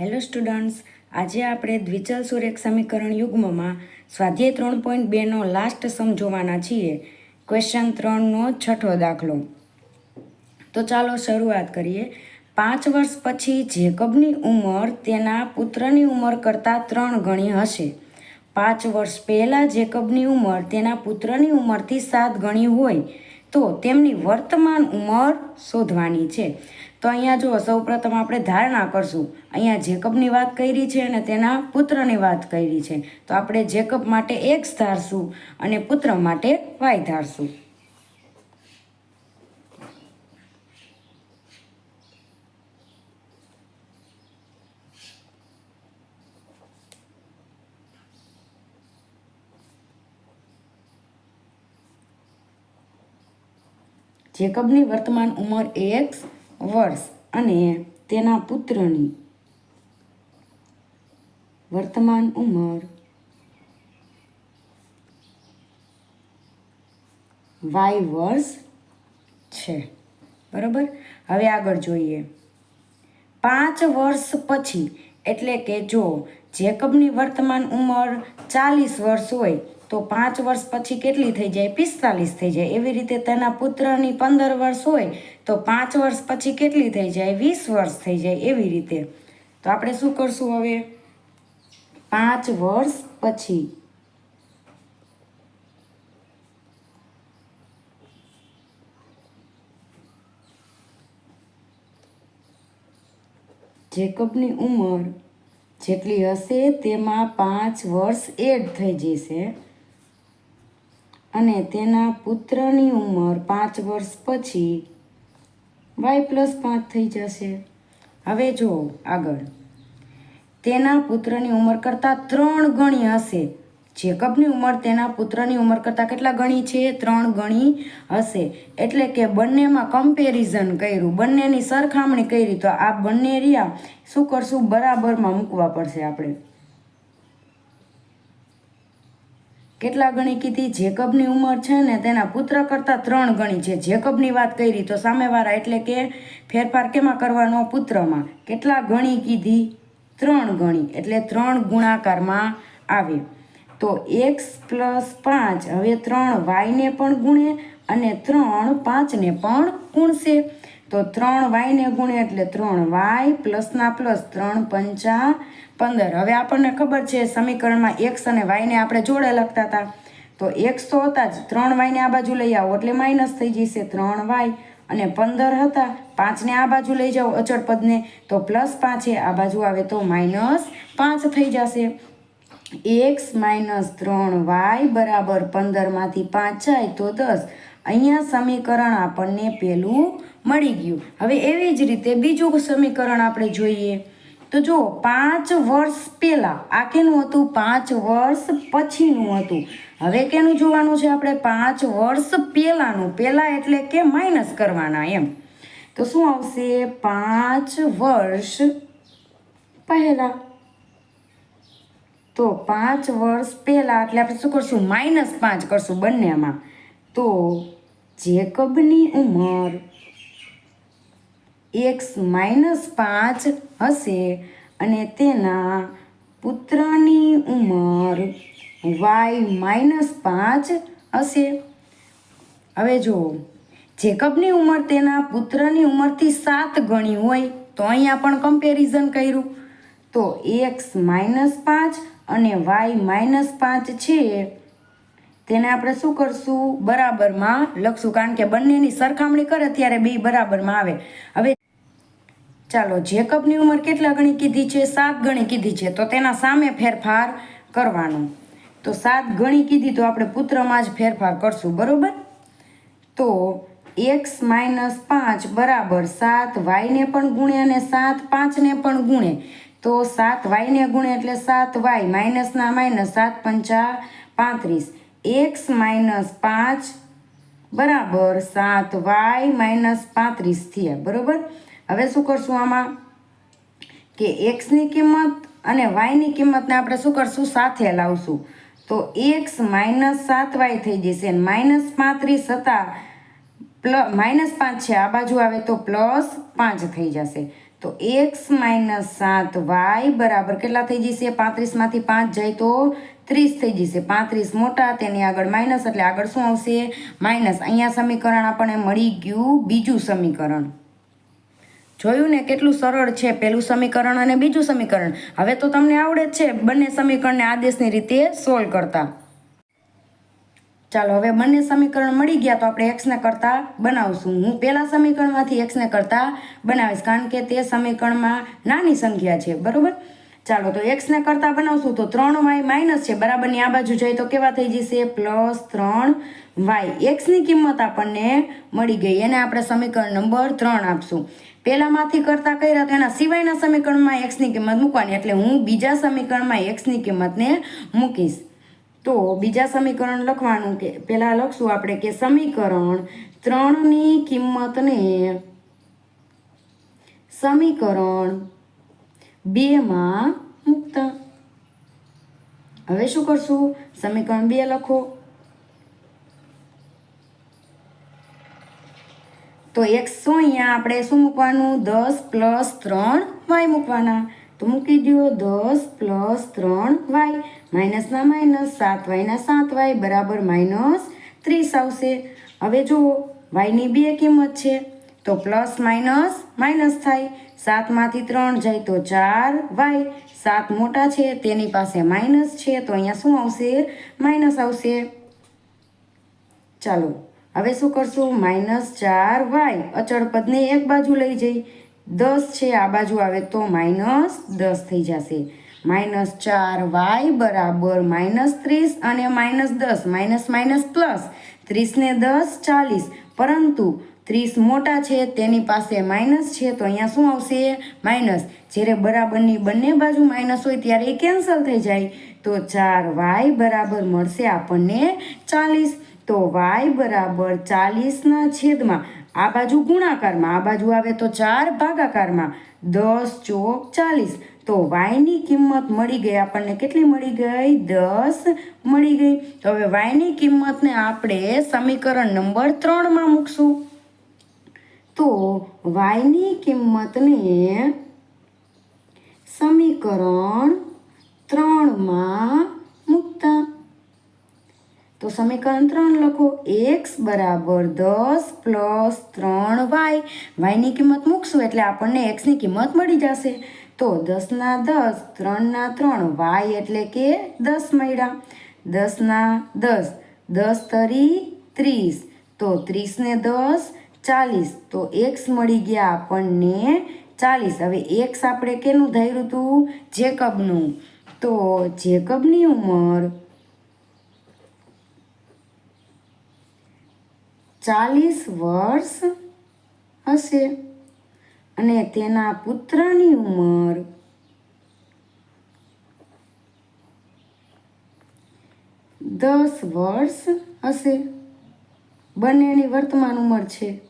Hello students, આજે આપણે દ્વિચલ સુરેખ સમીકરણ યુગ્મમાં સ્વાધ્યાય ત્રણ પોઈન્ટ બેનો લાસ્ટ સમ જોવાના છીએ. ક્વેશ્ચન ત્રણનો છઠ્ઠો દાખલો. તો ચાલો શરૂઆત કરીએ. પાંચ વર્ષ પછી જેકબની ઉંમર તેના પુત્રની ઉંમર કરતાં ત્રણ ગણી હશે. પાંચ વર્ષ પહેલાં જેકબની ઉંમર તેના પુત્રની ઉંમરથી સાત ગણી હોય. તો તેમની વર્તમાન ઉંમર શોધવાની છે. તો અહીંયા જો સૌપ્રથમ આપણે ધારણા કરશું. અહીંયા જેકબની વાત કરી છે અને તેના પુત્રની વાત કરી છે. તો આપણે જેકબ માટે એક્સ ધારશું અને પુત્ર માટે વાય ધારશું. જેકબની વર્તમાન ઉંમર એક વર્ષ અને તેના પુત્રની વર્તમાન ઉંમર વાય વર્ષ છે. બરાબર? હવે આગળ જોઈએ. પાંચ વર્ષ પછી, એટલે કે જો જેકબની વર્તમાન ઉંમર ચાલીસ વર્ષ હોય તો પાંચ વર્ષ પછી કેટલી થઈ જાય? પિસ્તાલીસ થઈ જાય. એવી રીતે તેના પુત્રની પંદર વર્ષ હોય તો પાંચ વર્ષ પછી કેટલી થઈ જાય? વીસ વર્ષ થઈ જાય એવી રીતે. તો આપણે શું કરશું હવે? પાંચ વર્ષ પછી. જેકબની ઉંમર જેટલી હશે તેમાં પાંચ વર્ષ એડ થઈ જશે. અને તેના પુત્રની ઉંમર પાંચ વર્ષ પછી વાય પ્લસ પાંચ થઈ જશે. હવે જુઓ આગળ. તેના પુત્રની ઉંમર કરતાં ત્રણ ગણી હશે. જેકબની ઉંમર તેના પુત્રની ઉંમર કરતાં કેટલા ગણી છે? ત્રણ ગણી હશે. એટલે કે બંનેમાં કમ્પેરિઝન કર્યું. બંનેની સરખામણી કરી તો આ બંને રહ્યા. શું કરશું? બરાબરમાં મૂકવા પડશે આપણે. કેટલા ગણી કીધી? જેકબની ઉંમર છે ને તેના પુત્ર કરતાં ત્રણ ગણી છે. જેકબની વાત કરી તો સામેવાળા એટલે કે ફેરફાર કેમાં કરવાનો? પુત્રમાં. કેટલા ગણી કીધી? ત્રણ ગણી. એટલે ત્રણ ગુણાકારમાં આવે તો એક્સ પ્લસ પાંચ, હવે ત્રણ વાયને પણ ગુણે અને ત્રણ પાંચને પણ ગુણશે. તો ત્રણ વાયને ગુણે એટલે ત્રણ વાય પ્લસના પ્લસ ત્રણ પંચા પંદર. હવે આપણને ખબર છે સમીકરણમાં એક્સ અને વાયને આપણે જોડે લખતા હતા. તો એક્સ તો હતા જ. ત્રણ વાયને આ બાજુ લઈ આવો એટલે માઇનસ થઈ જશે ત્રણ વાય. અને પંદર હતા. પાંચને આ બાજુ લઈ જાઓ અચળ પદને. તો પ્લસ પાંચે આ બાજુ આવે તો માઇનસ પાંચ થઈ જશે. એક્સ માઇનસ ત્રણ વાય બરાબર પંદરમાંથી પાંચ જાય તો દસ. અહીંયા સમીકરણ આપણને પહેલું મળી ગયું. હવે એવી જ રીતે બીજું સમીકરણ આપણે જોઈએ. તો જો પાંચ વર્ષ પહેલાં આ કેનું હતું પાંચ વર્ષ પછીનું હતું. હવે કેનું જોવાનું છે આપણે? પાંચ વર્ષ પહેલાંનું. પહેલાં એટલે કે માઇનસ કરવાના એમ. તો શું આવશે? પાંચ વર્ષ પહેલાં. તો પાંચ વર્ષ પહેલાં એટલે આપણે શું કરશું? માઇનસ પાંચ કરશું બંનેમાં. તો જેકબની ઉંમર એક્સ માઇનસ પાંચ હશે અને તેના પુત્રની ઉંમર વાય માઇનસ પાંચ હશે. હવે જો, જેકબની ઉંમર તેના પુત્રની ઉંમરથી સાત ગણી હોય, તો અહીંયા પણ કમ્પેરિઝન કર્યું. તો એક્સ માઇનસ પાંચ અને વાય માઇનસ પાંચ છે. તેને આપણે શું કરશું? બરાબરમાં લખશું. કારણ કે બંનેની સરખામણી કરે ત્યારે બે બરાબરમાં આવે. હવે ચાલો, જેકબની ઉંમર કેટલા ગણી કીધી છે? સાત ગણી કીધી છે. તો તેના સામે ફેરફાર કરવાનો. તો સાત ગણી કીધી તો આપણે પુત્રમાં જ ફેરફાર કરશું. બરાબર? તો એક્સ માઇનસ પાંચ બરાબર સાત વાયને પણ ગુણે અને સાત પાંચને પણ ગુણે. તો સાત વાયને ગુણે એટલે સાત વાય. માઇનસના માઇનસ સાત પંચા પાંત્રીસ. એક્સ માઇનસ પાંચ બરાબર સાત વાય માઇનસ પાંત્રીસ થયા, બરાબર? હવે શું કરશું આમાં? કે એક્સની કિંમત અને વાયની કિંમતને આપણે શું કરશું? સાથે લાવશું. તો એક્સ માઇનસ સાત વાય થઈ જશે માઇનસ પાંત્રીસ હતા પ્લ માઇનસ પાંચ છે, આ બાજુ આવે તો પ્લસ પાંચ થઈ જશે. તો એક્સ માઇનસ સાત વાય બરાબર કેટલા થઈ જશે? પાંત્રીસમાંથી પાંચ જાય તો ત્રીસ થઈ જશે. પાંત્રીસ મોટા, તેની આગળ માઇનસ એટલે આગળ શું આવશે? માઇનસ અહીંયા સમીકરણ આપણને મળી ગયું બીજું સમીકરણ. જોયું ને કેટલું સરળ છે પહેલું સમીકરણ અને બીજું સમીકરણ? હવે તો તમને આવડે જ છે. બંને સમીકરણને આદેશની રીતે સોલ્વ કરતા. ચાલો, હવે બંને સમીકરણ મળી ગયા તો આપણે એક્સને કરતા બનાવશું. હું પહેલા સમીકરણમાંથી એક્સને કરતા બનાવીશ, કારણ કે તે સમીકરણમાં નાની સંખ્યા છે, બરાબર? ચાલો, તો એક્સને કરતા બનાવશું તો ત્રણ વાય માઇનસ છે બરાબરની આ બાજુ જઈએ તો કેવા થઈ જશે? પ્લસ ત્રણ વાય એક્સની કિંમત આપણને મળી ગઈ, એને આપણે સમીકરણ નંબર ત્રણ આપશું. પહેલામાંથી કરતા કર્યા, તો એના સિવાયના સમીકરણમાં એક્સની કિંમત મૂકવાની, એટલે હું બીજા સમીકરણમાં એક્સની કિંમતને મૂકીશ. તો બીજા સમીકરણ લખવાનું કે પહેલાં લખશું આપણે કે સમીકરણ ત્રણની કિંમતને સમીકરણ બેમાં મૂકતા. હવે શું કરશું? સમીકરણ બે લખો. તો એકસો અહીંયા આપણે શું મૂકવાનું? દસ પ્લસ ત્રણ વાય મૂકવાના. તો મૂકી દો દસ પ્લસ ત્રણ વાય. માઇનસના માઇનસ સાત વાયના સાત વાય બરાબર માઇનસ ત્રીસ આવશે. હવે જુઓ વાયની બે કિંમત છે. તો પ્લસ માઇનસ માઇનસ થાય. સાતમાંથી ત્રણ જાય તો ચાર વાય. સાત મોટા છે, તેની પાસે માઇનસ છે, તો અહીંયા શું આવશે? માઇનસ આવશે. ચાલો, હવે શું કરશું? માઇનસ ચાર વાય. અચળ પદને એક બાજુ લઈ જઈ. દસ છે, આ બાજુ આવે તો માઇનસ દસ થઈ જશે. માઇનસ ચાર વાય બરાબર માઇનસ ત્રીસ અને માઇનસ દસ. Minus minus plus. ત્રીસને દસ, ચાલીસ. પરંતુ ત્રીસ મોટા છે, તેની પાસે માઇનસ છે, તો અહીંયા શું આવશે? માઇનસ. જ્યારે બરાબરની બંને બાજુ માઇનસ હોય, ત્યારે એ કેન્સલ થઈ જાય. તો ચાર વાય બરાબર મળશે આપણને ચાલીસ. તો વાય બરાબર ચાલીસના છેદમાં આ બાજુ ગુણાકારમાં, આ બાજુ આવે તો ચાર ભાગાકારમાં, દસ ચોક ચાલીસ. તો વાયની કિંમત મળી ગઈ, આપણને કેટલી મળી ગઈ? દસ મળી ગઈ. તો હવે વાયની કિંમતને આપણે સમીકરણ નંબર ત્રણમાં મૂકશું. તો વાયની કિંમતને સમીકરણ ત્રણમાં મૂકતા. તો સમીકરણ ત્રણ લખો. એક્સ બરાબર દસ પ્લસ ત્રણ વાય વાયની કિંમત મૂકશું એટલે આપણને એક્સની કિંમત મળી જશે. તો દસના દસ, ત્રણના ત્રણ વાય એટલે કે દસ મળ્યા. દસના દસ દસ તરી ત્રીસ. તો ત્રીસને દસ, ચાલીસ. તો એક્સ મળી ગયા આપણને ચાલીસ. હવે એક્સ આપણે કેનું ધાર્યું હતું જેકબનું. તો જેકબની ઉંમર ચાલીસ વર્ષ હશે અને તેના પુત્રની ઉંમર દસ વર્ષ હશે. બંનેની વર્તમાન ઉંમર છે